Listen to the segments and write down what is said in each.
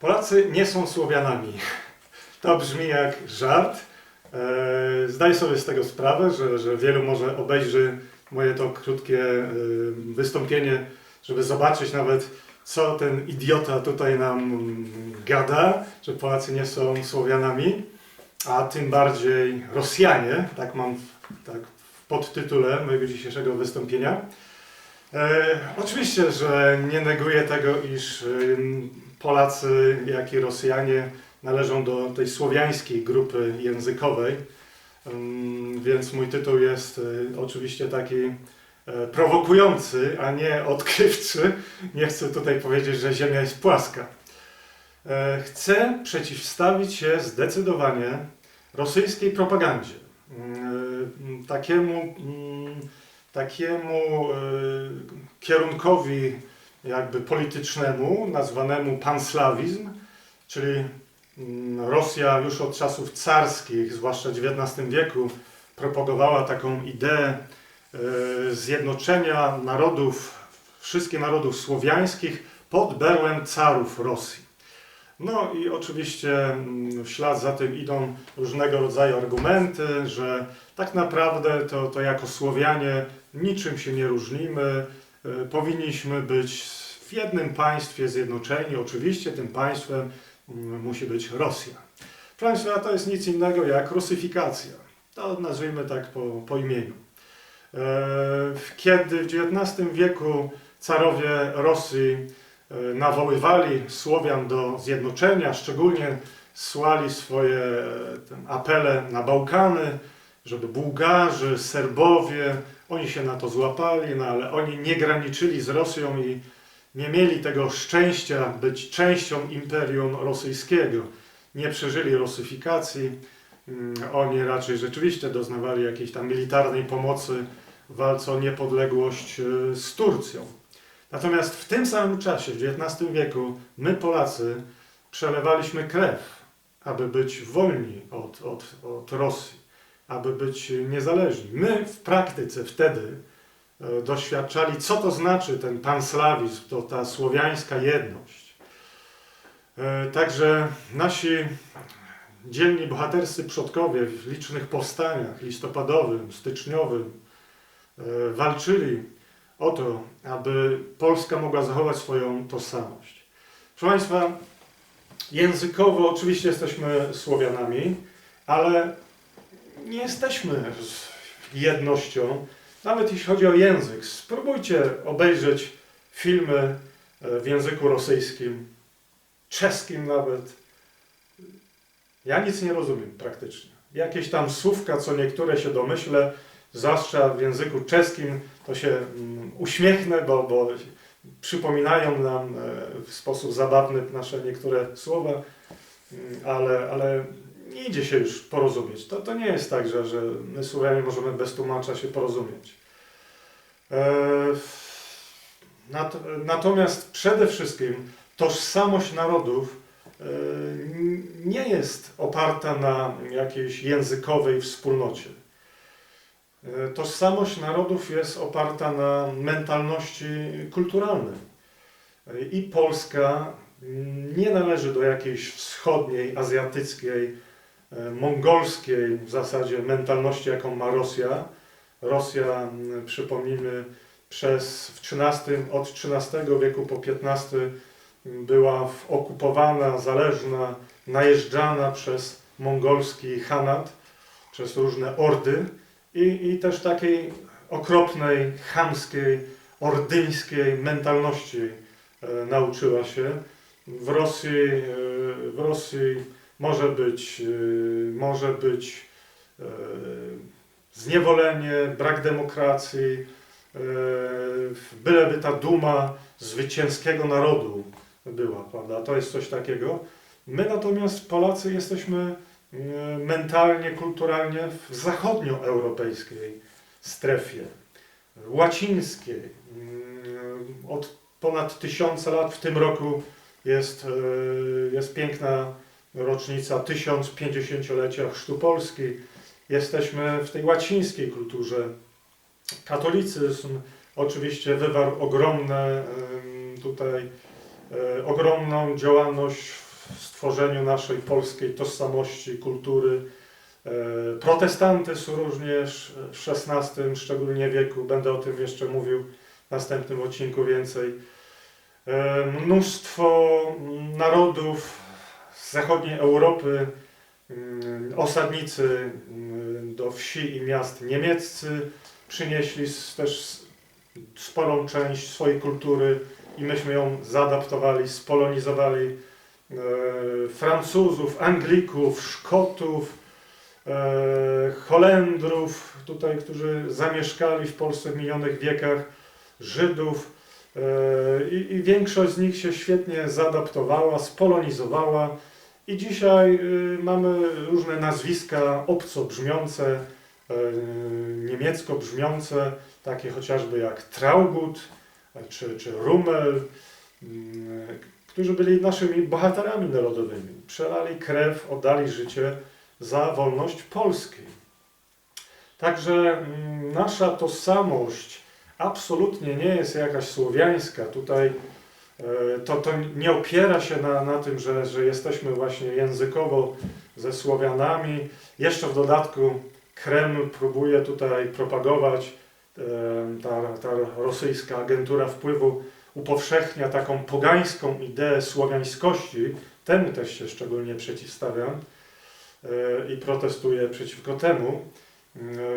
Polacy nie są Słowianami. To brzmi jak żart. E, Zdaję sobie z tego sprawę, że, że wielu może obejrzy moje to krótkie e, wystąpienie, żeby zobaczyć nawet, co ten idiota tutaj nam gada, że Polacy nie są Słowianami, a tym bardziej Rosjanie, tak mam tak w podtytule mojego dzisiejszego wystąpienia. E, oczywiście, że nie neguję tego, iż Polacy, jak i Rosjanie należą do tej słowiańskiej grupy językowej, Ym, więc mój tytuł jest y, oczywiście taki e, prowokujący, a nie odkrywczy. Nie chcę tutaj powiedzieć, że Ziemia jest płaska. E, Chcę przeciwstawić się zdecydowanie rosyjskiej propagandzie. Ym, Takiemu, ym, takiemu kierunkowi jakby politycznemu, nazwanemu panslawizm, czyli mm, Rosja już od czasów carskich, zwłaszcza XIX wieku, propagowała taką ideę y, zjednoczenia narodów, wszystkich narodów słowiańskich pod berłem carów Rosji. No i oczywiście mm, w ślad za tym idą różnego rodzaju argumenty, że tak naprawdę to, to jako Słowianie niczym się nie różnimy, powinniśmy być w jednym państwie zjednoczeni. Oczywiście tym państwem mm, musi być Rosja. Proszę Państwa, to jest nic innego jak rusyfikacja. To nazwijmy tak po, po imieniu. E, Kiedy w XIX wieku carowie Rosji e, nawoływali Słowian do zjednoczenia, szczególnie słali swoje e, apele na Bałkany, żeby Bułgarzy, Serbowie, oni się na to złapali, no ale oni nie graniczyli z Rosją i nie mieli tego szczęścia być częścią Imperium Rosyjskiego. Nie przeżyli rusyfikacji. Mm, Oni raczej rzeczywiście doznawali jakiejś tam militarnej pomocy w walce o niepodległość e, z Turcją. Natomiast w tym samym czasie, w XIX wieku, my Polacy przelewaliśmy krew, aby być wolni od, od, od Rosji, aby być niezależni. My w praktyce wtedy e, doświadczali, co to znaczy ten panslawizm, to ta słowiańska jedność. E, Także nasi dzielni bohaterscy przodkowie w licznych powstaniach listopadowym, styczniowym e, walczyli o to, aby Polska mogła zachować swoją tożsamość. Proszę Państwa, językowo oczywiście jesteśmy Słowianami, ale nie jesteśmy jednością, nawet jeśli chodzi o język. Spróbujcie obejrzeć filmy e, w języku rosyjskim, czeskim nawet. Ja nic nie rozumiem praktycznie. Jakieś tam słówka, co niektóre się domyślę, zwłaszcza w języku czeskim, to się mm, uśmiechnę, bo, bo przypominają nam e, w sposób zabawny nasze niektóre słowa, Mm, ale, ale nie idzie się już porozumieć. To, to nie jest tak, że, że my Słowianie możemy bez tłumacza się porozumieć. E, nat, natomiast przede wszystkim tożsamość narodów e, nie jest oparta na jakiejś językowej wspólnocie. E, Tożsamość narodów jest oparta na mentalności kulturalnej. I Polska mm, nie należy do jakiejś wschodniej, azjatyckiej, mongolskiej w zasadzie mentalności, jaką ma Rosja. Rosja, przypomnijmy, przez w XIII, od XIII wieku po XV była okupowana, zależna, najeżdżana przez mongolski Hanat, przez różne ordy i, i też takiej okropnej, chamskiej, ordyńskiej mentalności e, nauczyła się. W Rosji, e, w Rosji może być, e, może być e, zniewolenie, brak demokracji, e, byleby ta duma zwycięskiego narodu była, prawda? To jest coś takiego. My natomiast, Polacy, jesteśmy mentalnie, kulturalnie w zachodnioeuropejskiej strefie, łacińskiej. Od ponad tysiąca lat w tym roku jest, jest piękna rocznica 1050-lecia Chrztu Polski. Jesteśmy w tej łacińskiej kulturze. Katolicyzm oczywiście wywarł ogromne tutaj e, ogromną działalność w w stworzeniu naszej polskiej tożsamości, kultury. E, Protestantyzm również w XVI szczególnie wieku, będę o tym jeszcze mówił w następnym odcinku więcej. E, Mnóstwo narodów z zachodniej Europy, mm, osadnicy mm, do wsi i miast niemieccy przynieśli też sporą część swojej kultury i myśmy ją zaadaptowali, spolonizowali. E, Francuzów, Anglików, Szkotów, e, Holendrów, tutaj, którzy zamieszkali w Polsce w minionych wiekach, Żydów i, i większość z nich się świetnie zaadaptowała, spolonizowała i dzisiaj y, mamy różne nazwiska obco brzmiące, e, niemiecko brzmiące, takie chociażby jak Traugud e, czy, czy Rummel, mm, którzy byli naszymi bohaterami narodowymi. Przelali krew, oddali życie za wolność Polski. Także mm, nasza tożsamość absolutnie nie jest jakaś słowiańska. Tutaj e, to, to nie opiera się na, na tym, że, że jesteśmy właśnie językowo ze Słowianami. Jeszcze w dodatku Kreml próbuje tutaj propagować, e, ta, ta rosyjska agentura wpływu upowszechnia taką pogańską ideę słowiańskości. Temu też się szczególnie przeciwstawiam e, i protestuję przeciwko temu,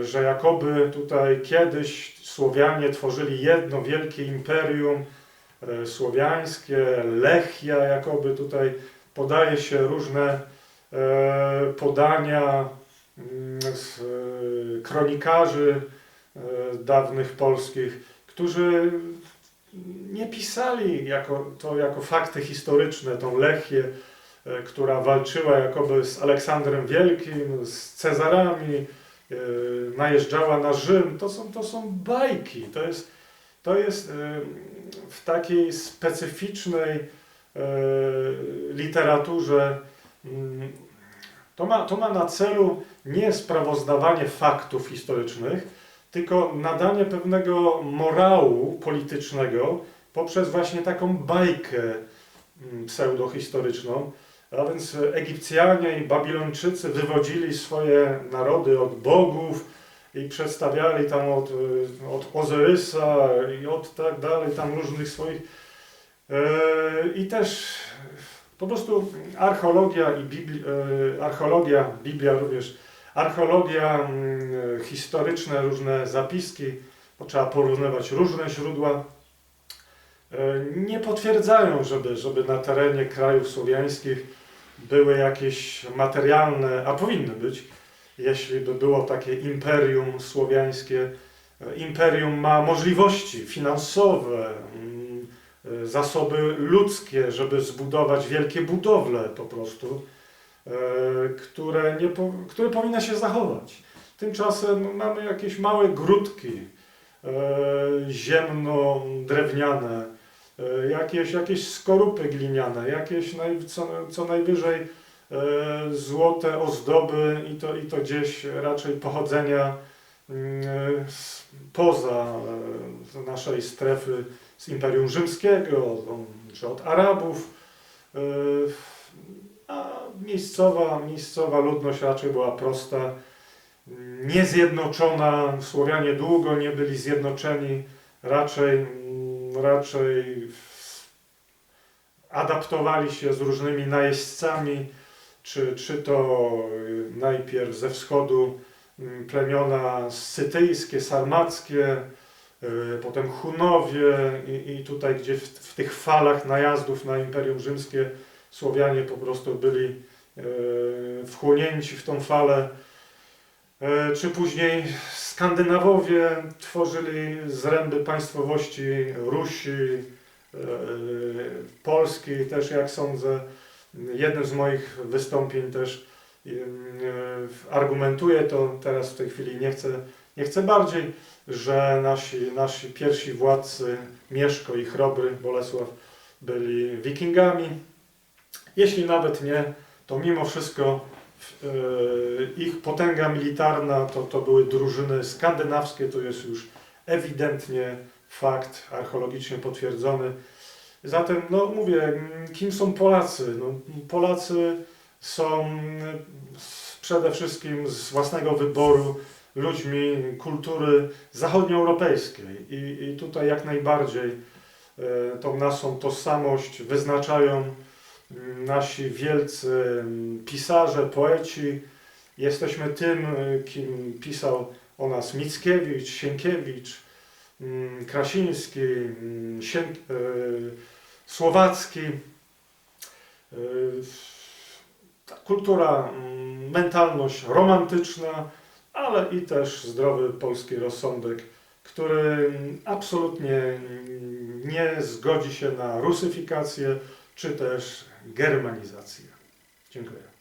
że jakoby tutaj kiedyś Słowianie tworzyli jedno wielkie imperium e, słowiańskie, Lechia, jakoby tutaj podaje się różne e, podania mm, z e, kronikarzy dawnych polskich, którzy nie pisali jako, to jako fakty historyczne, tą Lechię, która walczyła jakoby z Aleksandrem Wielkim, z Cezarami, najeżdżała na Rzym. To są, to są bajki. To jest, to jest e, w takiej specyficznej e, literaturze. mm, To ma, to ma na celu nie sprawozdawanie faktów historycznych, tylko nadanie pewnego morału politycznego poprzez właśnie taką bajkę mm, pseudohistoryczną. A więc Egipcjanie i Babilończycy wywodzili swoje narody od bogów i przedstawiali tam od, od Ozyrysa i od tak dalej, tam różnych swoich. e, I też po prostu archeologia i Bibli, e, archeologia, Biblia również archeologia, mm, historyczne różne zapiski, bo trzeba porównywać różne źródła, e, nie potwierdzają, żeby, żeby na terenie krajów słowiańskich były jakieś materialne, a powinny być, jeśli by było takie imperium słowiańskie. E, Imperium ma możliwości finansowe, mm, e, zasoby ludzkie, żeby zbudować wielkie budowle po prostu e, które, nie które powinny się zachować. Tymczasem mamy jakieś małe grudki ziemno-drewniane, jakieś, jakieś skorupy gliniane, jakieś naj, co, co najwyżej e, złote ozdoby i to, i to gdzieś raczej pochodzenia mm, z- poza e, naszej strefy z Imperium Rzymskiego czy od Arabów. E, a miejscowa, miejscowa ludność raczej była prosta, niezjednoczona. Słowianie długo nie byli zjednoczeni, raczej, raczej adaptowali się z różnymi najeźdźcami, czy, czy to y, najpierw ze wschodu mm, plemiona scytyjskie, sarmackie, y, potem Hunowie i, i tutaj gdzie w, w tych falach najazdów na Imperium Rzymskie Słowianie po prostu byli e, wchłonięci w tą falę. E, Czy później Skandynawowie tworzyli zręby państwowości Rusi, e, Polski też jak sądzę. Jednym z moich wystąpień też e, argumentuję to, teraz w tej chwili nie chcę, nie chcę bardziej, że nasi, nasi pierwsi władcy Mieszko i Chrobry, Bolesław, byli wikingami. Jeśli nawet nie, to mimo wszystko ich potęga militarna to, to były drużyny skandynawskie, to jest już ewidentnie fakt archeologicznie potwierdzony. Zatem, no mówię, kim są Polacy? No, Polacy są przede wszystkim z własnego wyboru ludźmi kultury zachodnioeuropejskiej i, i tutaj jak najbardziej e, tą naszą tożsamość wyznaczają nasi wielcy mm, pisarze, poeci. Jesteśmy tym, e, kim pisał o nas Mickiewicz, Sienkiewicz, mm, Krasiński, mm, Sień, e, Słowacki. E, ta kultura, mentalność romantyczna, ale i też zdrowy polski rozsądek, który absolutnie nie zgodzi się na rusyfikację czy też germanizację. Dziękuję.